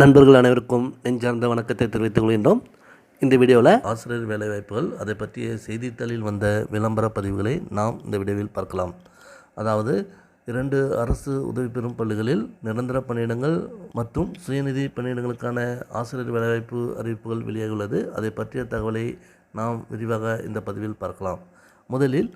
நண்பர்கள் அனைவருக்கும் நெஞ்சார்ந்த வணக்கத்தை தெரிவித்துக் கொள்கின்றோம். இந்த வீடியோவில் ஆசிரியர் வேலைவாய்ப்புகள் அதை பற்றிய செய்தித்தாளில் வந்த விளம்பர பதிவுகளை நாம் இந்த வீடியோவில் பார்க்கலாம். அதாவது இரண்டு அரசு உதவி பெறும் பள்ளிகளில் நிரந்தர பணியிடங்கள் மற்றும் சுயநிதி பணியிடங்களுக்கான ஆசிரியர் வேலைவாய்ப்பு அறிவிப்புகள் வெளியாகியுள்ளது. அதை பற்றிய தகவலை நாம் விரிவாக இந்த பதிவில் பார்க்கலாம். முதலில்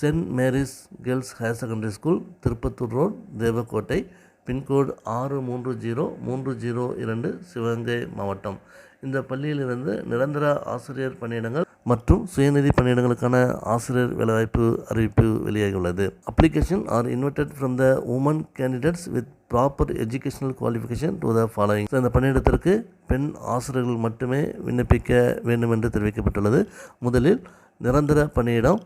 Saint Mary's girls higher secondary school Tiruppattur road Devakottai pincode ஆறு மூன்று ஜீரோ மூன்று ஜீரோ இரண்டு சிவகங்கை மாவட்டம். இந்த பள்ளியிலிருந்து நிரந்தர ஆசிரியர் பணியிடங்கள் மற்றும் சுயநிதி பணியிடங்களுக்கான ஆசிரியர் வேலைவாய்ப்பு அறிவிப்பு வெளியாகியுள்ளது. Application are invited from the woman candidates with proper educational qualification to the following இந்த பணியிடத்திற்கு பெண் ஆசிரியர்கள் மட்டுமே விண்ணப்பிக்க வேண்டும் என்று தெரிவிக்கப்பட்டுள்ளது. முதலில் நிரந்தர பணியிடம்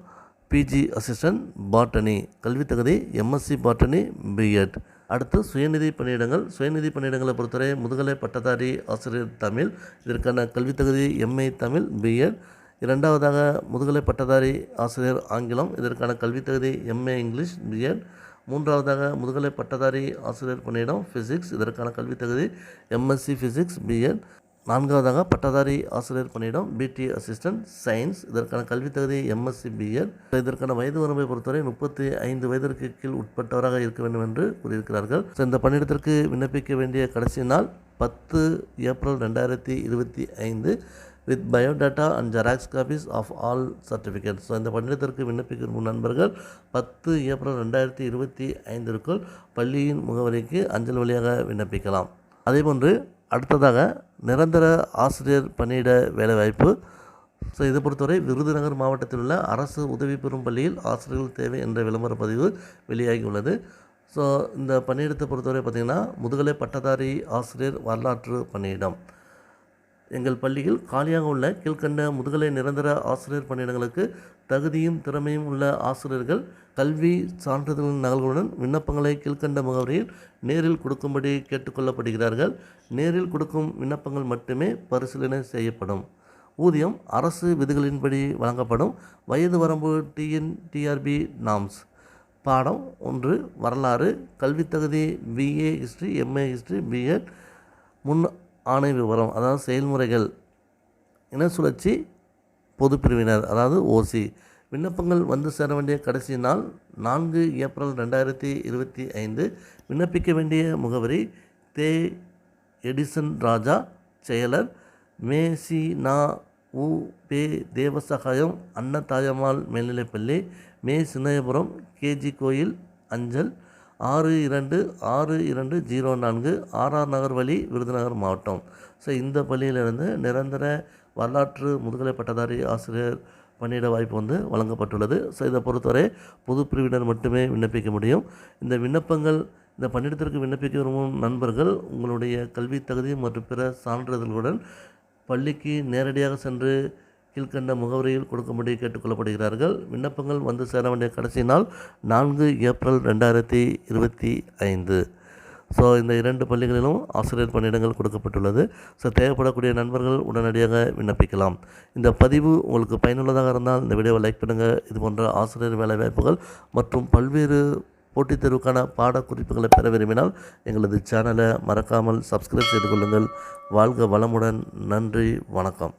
பிஜி அசிஸ்டன்ட் பாட்டனி கல்வித் தகுதி எம்எஸ்சி பாட்டனி பிஎட் அடுத்து சுயநிதி பணியிடங்கள். சுயநிதி பணியிடங்களை பொறுத்தவரை முதுகலை பட்டதாரி ஆசிரியர் தமிழ். இதற்கான கல்வித் தகுதி எம்ஏ தமிழ் பிஎட் இரண்டாவதாக முதுகலை பட்டதாரி ஆசிரியர் ஆங்கிலம். இதற்கான கல்வித் தகுதி எம்ஏ இங்கிலீஷ் பிஎட் மூன்றாவதாக முதுகலை பட்டதாரி ஆசிரியர் பணியிடம் ஃபிசிக்ஸ் இதற்கான கல்வித் தகுதி எம்எஸ்சி ஃபிசிக்ஸ் பிஎட் நான்காவதாக பட்டதாரி ஆசிரியர் பணியிடம் பிடி அசிஸ்டன்ட் சயின்ஸ் இதற்கான கல்வித் தகுதி எம்எஸ்சி பிஎட் இதற்கான வயது வரம்பை பொறுத்தவரை முப்பத்தி ஐந்து வயதிற்கு கீழ் உட்பட்டவராக இருக்க வேண்டும் என்று கூறியிருக்கிறார்கள். ஸோ இந்த பணியிடத்திற்கு விண்ணப்பிக்க வேண்டிய கடைசி நாள் பத்து ஏப்ரல் ரெண்டாயிரத்தி இருபத்தி ஐந்து with biodata and xerox copies of all certificates so இந்த பணியிடத்திற்கு விண்ணப்பிக்கும் நண்பர்கள் பத்து ஏப்ரல் ரெண்டாயிரத்தி இருபத்தி ஐந்திற்குள் பள்ளியின் முகவரிக்கு அஞ்சல் வழியாக விண்ணப்பிக்கலாம். அதேபோன்று அடுத்ததாக நிரந்தர ஆசிரியர் பணியிட வேலைவாய்ப்பு. ஸோ இதை பொறுத்தவரை விருதுநகர் மாவட்டத்தில் உள்ள அரசு உதவி பெறும் பள்ளியில் ஆசிரியர்கள் தேவை என்ற விளம்பர பதிவு வெளியாகியுள்ளது. ஸோ இந்த பணியிடத்தை பொறுத்தவரை பார்த்திங்கன்னா முதுகலை பட்டதாரி ஆசிரியர் வரலாற்று பணியிடம். எங்கள் பள்ளியில் காலியாக உள்ள கீழ்கண்ட முதுகலை நிரந்தர ஆசிரியர் பணியிடங்களுக்கு தகுதியும் திறமையும் உள்ள ஆசிரியர்கள் கல்வி சான்றிதழின் நகல்களுடன் விண்ணப்பங்களை கீழ்கண்ட முகவரியில் நேரில் கொடுக்கும்படி கேட்டுக்கொள்ளப்படுகிறார்கள். நேரில் கொடுக்கும் விண்ணப்பங்கள் மட்டுமே பரிசீலனை செய்யப்படும். ஊதியம் அரசு விதிகளின்படி வழங்கப்படும். வயது வரம்பு டிஎன் டிஆர்பி நாம்ஸ். பாடம் ஒன்று வரலாறு. கல்வித்தகுதி BA history MA history BEd. முன் ஆணை விவரம் அதாவது செயல்முறைகள் இன சுழற்சி பொது பிரிவினர் அதாவது ஓசி விண்ணப்பங்கள் வந்து சேர வேண்டிய கடைசி நாள் நான்கு ஏப்ரல் ரெண்டாயிரத்தி இருபத்தி ஐந்து. விண்ணப்பிக்க வேண்டிய முகவரி தே. எடிசன் ராஜா செயலர் மேசி நா. உ. பே. தேவசகாயம் அன்னதாயம்மாள் மேல்நிலைப்பள்ளி மே. சின்னயபுரம் கேஜி கோயில் அஞ்சல் ஆறு இரண்டு ஆறு இரண்டு ஜீரோ நான்கு ஆர்ஆர் நகர் வழி விருதுநகர் மாவட்டம். ஸோ இந்த பள்ளியிலிருந்து நிரந்தர வரலாற்று முதுகலை பட்டதாரி ஆசிரியர் பணியிட வாய்ப்பு வந்து வழங்கப்பட்டுள்ளது. ஸோ இதை பொறுத்தவரை பொது பிரிவினர் மட்டுமே விண்ணப்பிக்க முடியும். இந்த விண்ணப்பங்கள் இந்த பணியிடத்திற்கு விண்ணப்பிக்க விரும்பும் நண்பர்கள் உங்களுடைய கல்வி தகுதி மற்றும் பிற சான்றிதழ்களுடன் பள்ளிக்கு நேரடியாக சென்று கீழ்கண்ட முகவரியில் கொடுக்கும்படி கேட்டுக்கொள்ளப்படுகிறார்கள். விண்ணப்பங்கள் வந்து சேர வேண்டிய கடைசி நாள் நான்கு ஏப்ரல் ரெண்டாயிரத்தி இருபத்தி ஐந்து. ஸோ இந்த இரண்டு பள்ளிகளிலும் ஆசிரியர் பணியிடங்கள் கொடுக்கப்பட்டுள்ளது. ஸோ தேவைப்படக்கூடிய நண்பர்கள் உடனடியாக விண்ணப்பிக்கலாம். இந்த பதிவு உங்களுக்கு பயனுள்ளதாக இருந்தால் இந்த வீடியோவை லைக் பண்ணுங்கள் இது போன்ற ஆசிரியர் வேலைவாய்ப்புகள் மற்றும் பல்வேறு போட்டித் தேர்வுக்கான பாடக்குறிப்புகளை பெற விரும்பினால் எங்களது சேனலை மறக்காமல் சப்ஸ்கிரைப் செய்து கொள்ளுங்கள். வாழ்க வளமுடன். நன்றி. வணக்கம்.